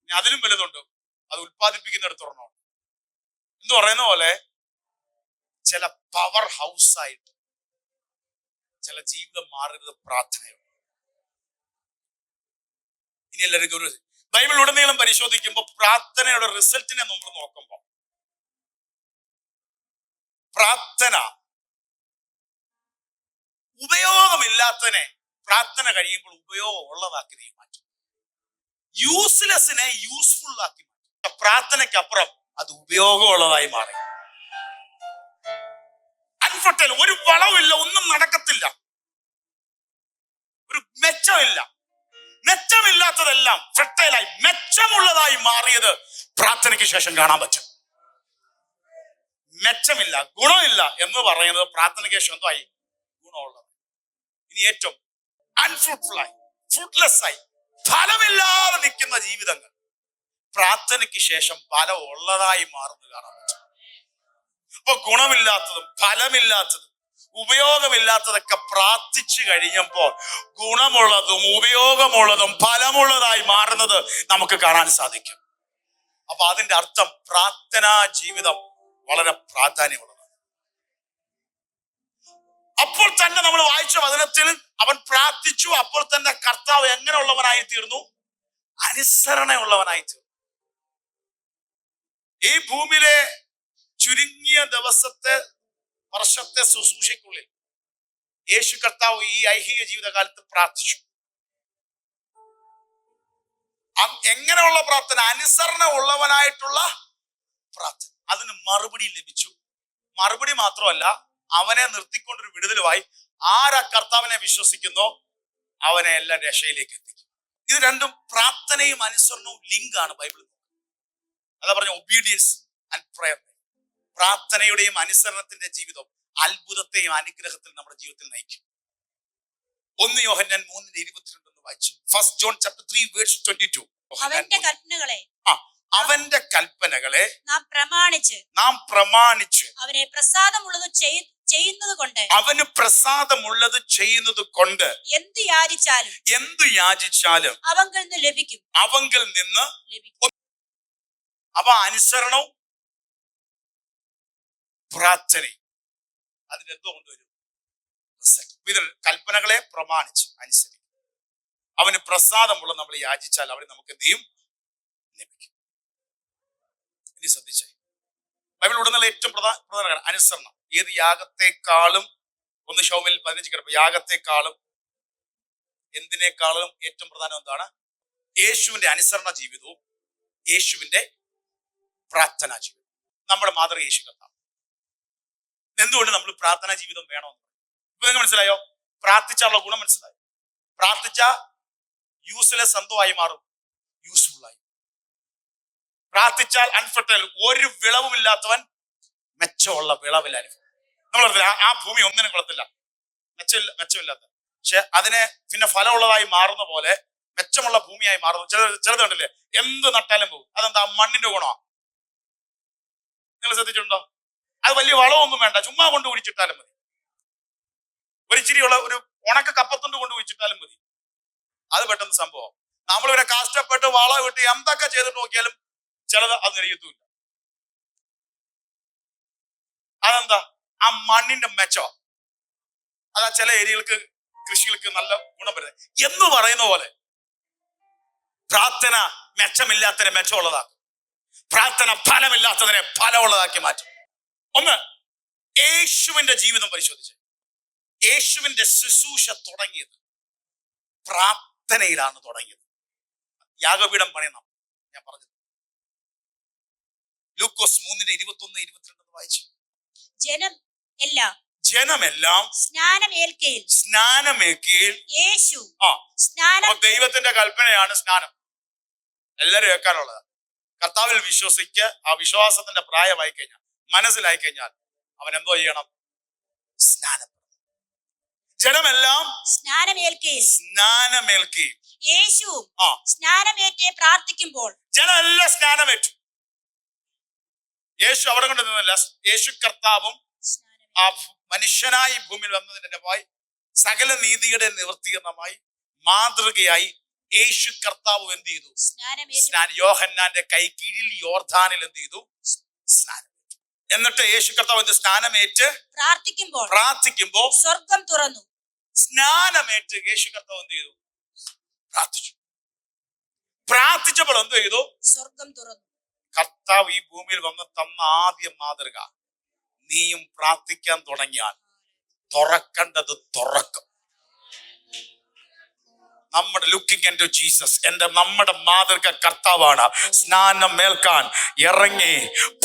അതിലും വലുതുണ്ട്. അത് ഉത്പാദിപ്പിക്കുന്നിടത്തൊരെണ്ണം എന്ന് പറയുന്ന പോലെ ചില പവർ ഹൗസ് ആയിട്ട് ചില ജീവിതം മാറുന്നത് പ്രാർത്ഥനയുണ്ട് ഇനി എല്ലാവർക്കും ഒരു ബൈബിൾ ഉടനീളം പരിശോധിക്കുമ്പോൾ പ്രാർത്ഥനയുടെ റിസൾട്ടിനെ നമ്മൾ നോക്കുമ്പോൾ പ്രാർത്ഥന ഉപയോഗമില്ലാത്തതിനെ പ്രാർത്ഥന കഴിയുമ്പോൾ ഉപയോഗം ഉള്ളതാക്കി നീ മാറ്റും. യൂസ്ലെസ്സിനെ യൂസ്ഫുൾ ആക്കി മാറ്റും. പ്രാർത്ഥനയ്ക്കപ്പുറം അത് ഉപയോഗമുള്ളതായി മാറി. അൺഫർട്ടൈൽ ഒരു വളവില്ല ഒന്നും നടക്കത്തില്ല. ഒരു മെച്ചമില്ല. മെച്ചമില്ലാത്തതെല്ലാം ഫെർട്ടൈലായി മെച്ചമുള്ളതായി മാറിയത് പ്രാർത്ഥനയ്ക്ക് ശേഷം കാണാൻ പറ്റും. മെച്ചമില്ല ഗുണമില്ല എന്ന് പറയുന്നത് പ്രാർത്ഥനയ്ക്ക് ശേഷം എന്തായി ഗുണമുള്ളത്. അൺഫ്രൂട്ട്ഫുൾ ആയി ഫ്രൂട്ട്ലെസ് ആയി ഫലമില്ലാതെ നിൽക്കുന്ന ജീവിതങ്ങൾ. പ്രാർത്ഥനയ്ക്ക് ശേഷം ഫലം ഉള്ളതായി മാറുന്നു കാണാൻ പറ്റും. അപ്പൊ ഗുണമില്ലാത്തതും ഫലമില്ലാത്തതും ഉപയോഗമില്ലാത്തതൊക്കെ പ്രാർത്ഥിച്ചു കഴിഞ്ഞപ്പോൾ ഗുണമുള്ളതും ഉപയോഗമുള്ളതും ഫലമുള്ളതായി മാറുന്നത് നമുക്ക് കാണാൻ സാധിക്കും. അപ്പൊ അതിന്റെ അർത്ഥം പ്രാർത്ഥനാ ജീവിതം വളരെ പ്രാധാന്യമുള്ളതാണ്. അപ്പോൾ തന്നെ നമ്മൾ വായിച്ച വചനത്തിൽ അവൻ പ്രാർത്ഥിച്ചു. അപ്പോൾ തന്നെ കർത്താവ് എങ്ങനെയുള്ളവനായി തീർന്നു അനുസരണയുള്ളവനായി തീർന്നു ഈ ഭൂമിയിലെ ചുരുങ്ങിയ ദിവസത്തെ വർഷത്തെ ശുശ്രൂഷയ്ക്കുള്ളിൽ യേശു കർത്താവ് ഈ ഐഹിക ജീവിതകാലത്ത് പ്രാർത്ഥിച്ചു. എങ്ങനെയുള്ള പ്രാർത്ഥന? അനുസരണ ഉള്ളവനായിട്ടുള്ള പ്രാർത്ഥന. അതിന് മറുപടി ലഭിച്ചു. മറുപടി മാത്രമല്ല അവനെ നിർത്തിക്കൊണ്ടൊരു വിടുതലുമായി ആരാ കർത്താവിനെ വിശ്വസിക്കുന്നു അവനെ എല്ലാം രക്ഷയിലേക്ക് എത്തിക്കും. ഇത് രണ്ടും പ്രാർത്ഥനയും അനുസരണവും ലിങ്കാണ് ആണ് ബൈബിളിൽ അതാ പറഞ്ഞ ഒബീഡിയൻസ് ആൻഡ് പ്രയർ പ്രാർത്ഥനയുടെയും അനുസരണത്തിന്റെ ജീവിതം അത്ഭുതത്തെയും അനുഗ്രഹത്തിൽ നമ്മുടെ ജീവിതത്തിൽ നയിക്കും. ഒന്ന് യോഹന്നാൻ മൂന്നിന്റെ ഇരുപത്തിരണ്ട് ഒന്ന് വായിച്ചു. First John chapter three verse twenty two അവന്റെ കൽപ്പനകളെ അവന്റെ കൽപ്പനകളെ നാം പ്രമാണിച്ച് നാം പ്രമാണിച്ച് അവനെ പ്രസാദമുള്ളത് ചെയ്- ചെയ്യുന്നത് കൊണ്ട് അവന് പ്രസാദമുള്ളത് ചെയ്യുന്നത് കൊണ്ട് എന്ത് യാചിച്ചാലും എന്ത് യാചിച്ചാലും അവങ്കിൽ നിന്ന് ലഭിക്കും. അവങ്കിൽ നിന്ന് ലഭിക്കും. അപ്പൊ അനുസരണവും പ്രാർത്ഥനയും. അതിനെന്തോ കൊണ്ടുവരും. കൽപ്പനകളെ പ്രമാണിച്ച് അനുസരിക്കും. അവന് പ്രസാദമുള്ള നമ്മൾ യാചിച്ചാൽ അവന് നമുക്ക് എന്ത് ചെയ്യും? ലഭിക്കും. ഇനി ശ്രദ്ധിച്ചേ. ബൈബിൾ ഉടനുള്ള ഏറ്റവും പ്രധാന പ്രധാന അനുസരണം. ഏത് യാഗത്തെക്കാളും ഒന്ന് ഷോമിൽ പതിനഞ്ച് കിടപ്പ് യാഗത്തെക്കാളും എന്തിനേക്കാളും ഏറ്റവും പ്രധാനം എന്താണ്? യേശുവിന്റെ അനുസരണ ജീവിതവും യേശുവിന്റെ പ്രാർത്ഥനാ ജീവിതം നമ്മുടെ മാതൃ യേശു കർത്താവ്. എന്തുകൊണ്ട് നമ്മൾ പ്രാർത്ഥനാ ജീവിതം വേണമെന്ന് ഇപ്പൊ നിങ്ങൾക്ക് മനസ്സിലായോ? പ്രാർത്ഥിച്ചാലുള്ള ഗുണം മനസ്സിലായോ? പ്രാർത്ഥിച്ച യൂസ്ലെസ് ആയി മാറും. യൂസ്ഫുൾ ആയി. പ്രാർത്ഥിച്ചാൽ അൺഫർട്ടൈൽ ഒരു വിളവുമില്ലാത്തവൻ മെച്ചമുള്ള വിളവിൽ നമ്മൾ പറഞ്ഞില്ലേ, ആ- ഭൂമി ഒന്നിനും കൊള്ളത്തില്ല. മെച്ചമില്ല മെച്ചമില്ലാത്ത. പക്ഷെ അതിനെ പിന്നെ ഫലമുള്ളതായി മാറുന്ന പോലെ മെച്ചമുള്ള ഭൂമിയായി മാറുന്നു. ചില ചിലത് കണ്ടില്ലേ? എന്ത് നട്ടാലും പോകും. അതെന്താ? മണ്ണിന്റെ ഗുണമാ. നിങ്ങൾ ശ്രദ്ധിച്ചിട്ടുണ്ടോ? അത് വലിയ വളമൊന്നും വേണ്ട. ചുമ്മാ കൊണ്ട് കുഴിച്ചിട്ടാലും മതി. ഒരു ഇച്ചിരിയുള്ള ഒരു ഉണക്ക കപ്പത്തുണ്ട് കൊണ്ട് കുഴിച്ചിട്ടാലും മതി. അത് പെട്ടെന്ന് സംഭവം. നമ്മൾ ഇവരെ കഷ്ടപ്പെട്ട് വളം വിട്ട് എന്തൊക്കെ ചെയ്തിട്ട് നോക്കിയാലും ചിലത് അത് കഴിയത്തുമില്ല. അതെന്താ? ആ മണ്ണിന്റെ മെച്ചം? അതാ ചില ഏരിയകൾക്ക് കൃഷികൾക്ക് നല്ല ഗുണം വരുന്നത്. എന്ന് പറയുന്ന പോലെ പ്രാർത്ഥന മെച്ചമില്ലാത്തതിനെ മെച്ചമുള്ളതാക്കും. പ്രാർത്ഥന ഫലമില്ലാത്തതിനെ ഫലമുള്ളതാക്കി മാറ്റും. ഒന്ന് യേശുവിന്റെ ജീവിതം പരിശോധിച്ച്. യേശുവിന്റെ ശുശ്രൂഷ തുടങ്ങിയത് പ്രാർത്ഥനയിലാണ് തുടങ്ങിയത്. യാഗപീഠം പണിയണം. ഞാൻ പറഞ്ഞത് ലൂക്കോസ് മൂന്നിന്റെ ഇരുപത്തി ഒന്ന് ഇരുപത്തിരണ്ട് വായിച്ചു. ജനം എല്ലാം ജനമെല്ലാം സ്നാനമേൽക്കയിൽ സ്നാനമേൽക്കയിൽ യേശു ആ സ്നാനം ദൈവത്തിന്റെ കൽപ്പനയാണ് സ്നാനം. എല്ലാരും കേൾക്കാനുള്ളത്. കർത്താവിൽ വിശ്വസിക്ക് ആ വിശ്വാസത്തിന്റെ പ്രായമായി കഴിഞ്ഞാൽ മനസ്സിലായി കഴിഞ്ഞാൽ അവൻ എന്തോ ചെയ്യണം? സ്നാനം. ജനമെല്ലാം സ്നാനമേൽക്കയിൽ സ്നാനമേൽക്കുകയും യേശു ആ. സ്നാനമേറ്റ് പ്രാർത്ഥിക്കുമ്പോൾ ജനമെല്ലാം സ്നാനമേറ്റു. യേശു അവിടെ കൊണ്ട് നിന്നല്ല. യേശു കർത്താവും ആ മനുഷ്യനായി ഭൂമിയിൽ വന്നതിന്റെ മായി സകല നീതിയുടെ നിവർത്തീകരണമായി മാതൃകയായി യേശു കർത്താവ് എന്ത് ചെയ്തു? സ്നാനം യോഹന്നാന്റെ കൈ കീഴിൽ യോർധാനിൽ എന്ത് ചെയ്തു? സ്നാനം എന്നിട്ട് യേശു കർത്താവ് എന്ത് സ്നാനമേറ്റ് പ്രാർത്ഥിക്കുമ്പോൾ പ്രാർത്ഥിക്കുമ്പോൾ സ്വർഗം തുറന്നു. സ്നാനമേറ്റ് യേശു കർത്താവ് എന്ത് ചെയ്തു? പ്രാർത്ഥിച്ചു. പ്രാർത്ഥിച്ചപ്പോൾ എന്ത് ചെയ്തു? സ്വർഗം തുറന്നു. കർത്താവ് ഈ ഭൂമിയിൽ വന്ന് തന്ന ആദ്യ മാതൃക. നീയും പ്രാർത്ഥിക്കാൻ തുടങ്ങിയാൽ തുറക്കേണ്ടത് തുറക്കും. നമ്മുടെ ലുക്കിംഗ് എന്റെ ജീസസ് എന്റെ നമ്മുടെ മാതൃക കർത്താവാണ്. സ്നാനം മേൽക്കാൻ ഇറങ്ങി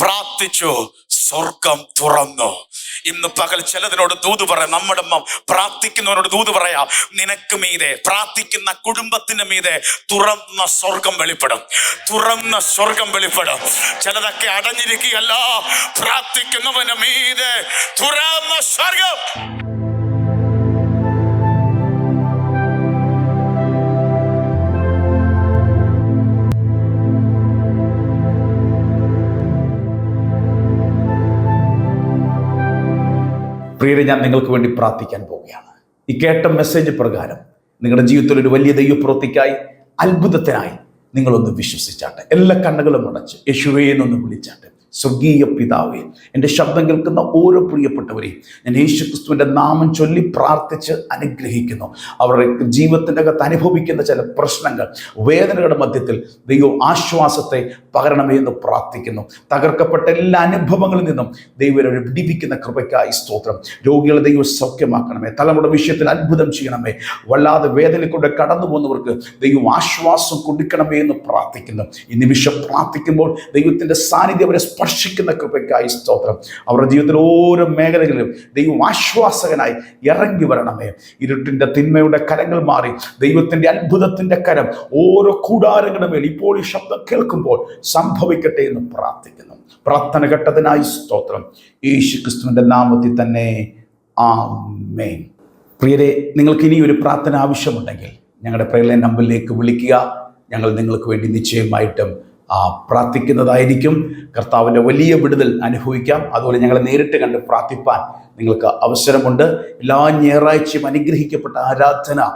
പ്രാർത്ഥിച്ചു. സ്വർഗം തുറന്നു. ഇന്ന് പകൽ ചിലതിനോട് ദൂത് പറയാം നമ്മുടെ അമ്മ പ്രാർത്ഥിക്കുന്നവരോട് ദൂത് പറയാം നിനക്ക് മീതെ പ്രാർത്ഥിക്കുന്ന കുടുംബത്തിന്റെ മീതെ തുറന്ന സ്വർഗം വെളിപ്പെടും തുറന്ന സ്വർഗം വെളിപ്പെടും. ചിലതൊക്കെ അടഞ്ഞിരിക്കുകയല്ല പ്രാർത്ഥിക്കുന്നവന്റെ മീതെ തുറന്ന സ്വർഗം. പ്രിയരെ ഞാൻ നിങ്ങൾക്ക് വേണ്ടി പ്രാർത്ഥിക്കാൻ പോവുകയാണ്. ഈ കേട്ട മെസ്സേജ് പ്രകാരം നിങ്ങളുടെ ജീവിതത്തിൽ ഒരു വലിയ ദൈവപ്രവൃത്തിക്കായി അത്ഭുതത്തിനായി നിങ്ങളൊന്ന് വിശ്വസിച്ചാട്ടെ. എല്ലാ കണ്ണുകളും അടച്ച് യേശുവേ എന്നൊന്ന് വിളിച്ചാട്ടെ. സ്വർഗീയ പിതാവേ എന്റെ ശബ്ദം കേൾക്കുന്ന ഓരോ പ്രിയപ്പെട്ടവരെയും ഞാൻ യേശു ക്രിസ്തുവിന്റെ നാമം ചൊല്ലി പ്രാർത്ഥിച്ച് അനുഗ്രഹിക്കുന്നു. അവരുടെ ജീവിതത്തിന്റെ അകത്ത് അനുഭവിക്കുന്ന ചില പ്രശ്നങ്ങൾ വേദനകളുടെ മധ്യത്തിൽ ദൈവം ആശ്വാസത്തെ പകരണമേ എന്ന് പ്രാർത്ഥിക്കുന്നു. തകർക്കപ്പെട്ട എല്ലാ അനുഭവങ്ങളിൽ നിന്നും ദൈവം അവരെ വിടിവിക്കുന്ന കൃപയ്ക്കായി സ്തോത്രം. രോഗികളെ ദൈവം സൗഖ്യമാക്കണമേ തലമുറ വിഷയത്തിൽ അത്ഭുതം ചെയ്യണമേ വല്ലാതെ വേദനയിലൂടെ കടന്നു പോകുന്നവർക്ക് ദൈവം ആശ്വാസം കൊടുക്കണമേ എന്ന് പ്രാർത്ഥിക്കുന്നു. ഈ നിമിഷം പ്രാർത്ഥിക്കുമ്പോൾ ദൈവത്തിന്റെ സാന്നിധ്യം അവരെ സ്പർശിക്കുന്ന കൃപയ്ക്കായി സ്തോത്രം. അവരുടെ ജീവിതത്തിൽ ഓരോ മേഖലകളിലും ദൈവം ആശ്വാസകനായി ഇറങ്ങി വരണമേ. ഇരുട്ടിന്റെ തിന്മയുടെ കരങ്ങൾ മാറി ദൈവത്തിന്റെ അത്ഭുതത്തിന്റെ കരം ഓരോ കൂടാരങ്ങളുടെ മേൽ ഇപ്പോൾ ഈ ശബ്ദം കേൾക്കുമ്പോൾ സംഭവിക്കട്ടെ എന്ന് പ്രാർത്ഥിക്കുന്നു. പ്രാർത്ഥന ഘട്ടത്തിനായി സ്തോത്രം. യേശു ക്രിസ്തുവിന്റെ നാമത്തിൽ തന്നെ ആമേൻ. പ്രിയരെ നിങ്ങൾക്ക് ഇനി ഒരു പ്രാർത്ഥന ആവശ്യമുണ്ടെങ്കിൽ ഞങ്ങളുടെ പ്രേരണ നമ്പറിലേക്ക് വിളിക്കുക. ഞങ്ങൾ നിങ്ങൾക്ക് വേണ്ടി നിശ്ചയമായിട്ടും പ്രാർത്ഥിക്കുന്നതായിരിക്കും. കർത്താവിന്റെ വലിയ വിടുതൽ അനുഭവിക്കാം. അതുപോലെ ഞങ്ങളെ നേരിട്ട് കണ്ട് പ്രാർത്ഥിപ്പാൻ നിങ്ങൾക്ക് അവസരമുണ്ട്. എല്ലാ ഞായറാഴ്ചയും അനുഗ്രഹിക്കപ്പെട്ട ആരാധന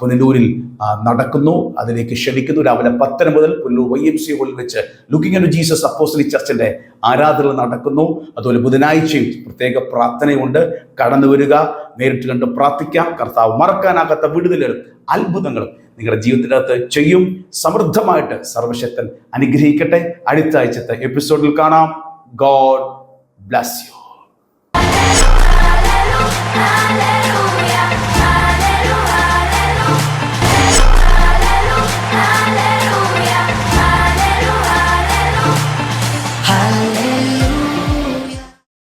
പുനലൂരിൽ നടക്കുന്നു. അതിലേക്ക് ക്ഷണിക്കുന്നു. രാവിലെ പത്തര മുതൽ പുനലൂർ വൈ എം സി ഹോളിൽ വെച്ച് ലുക്കിംഗ് അറ്റ് ജീസസ് അപ്പോസ്ലി ചർച്ചിന്റെ ആരാധന നടക്കുന്നു. അതുപോലെ ബുധനാഴ്ചയും പ്രത്യേക പ്രാർത്ഥനയുണ്ട്. കടന്നു വരിക നേരിട്ട് കണ്ട് പ്രാർത്ഥിക്കാം. കർത്താവ് മറക്കാനാകാത്ത വിടുതലുകളും അത്ഭുതങ്ങളും നിങ്ങളുടെ ജീവിതത്തിനകത്ത് ചെയ്യും. സമൃദ്ധമായിട്ട് സർവശക്തൻ അനുഗ്രഹിക്കട്ടെ. അടുത്ത ആഴ്ചത്തെ എപ്പിസോഡിൽ കാണാം. God bless you.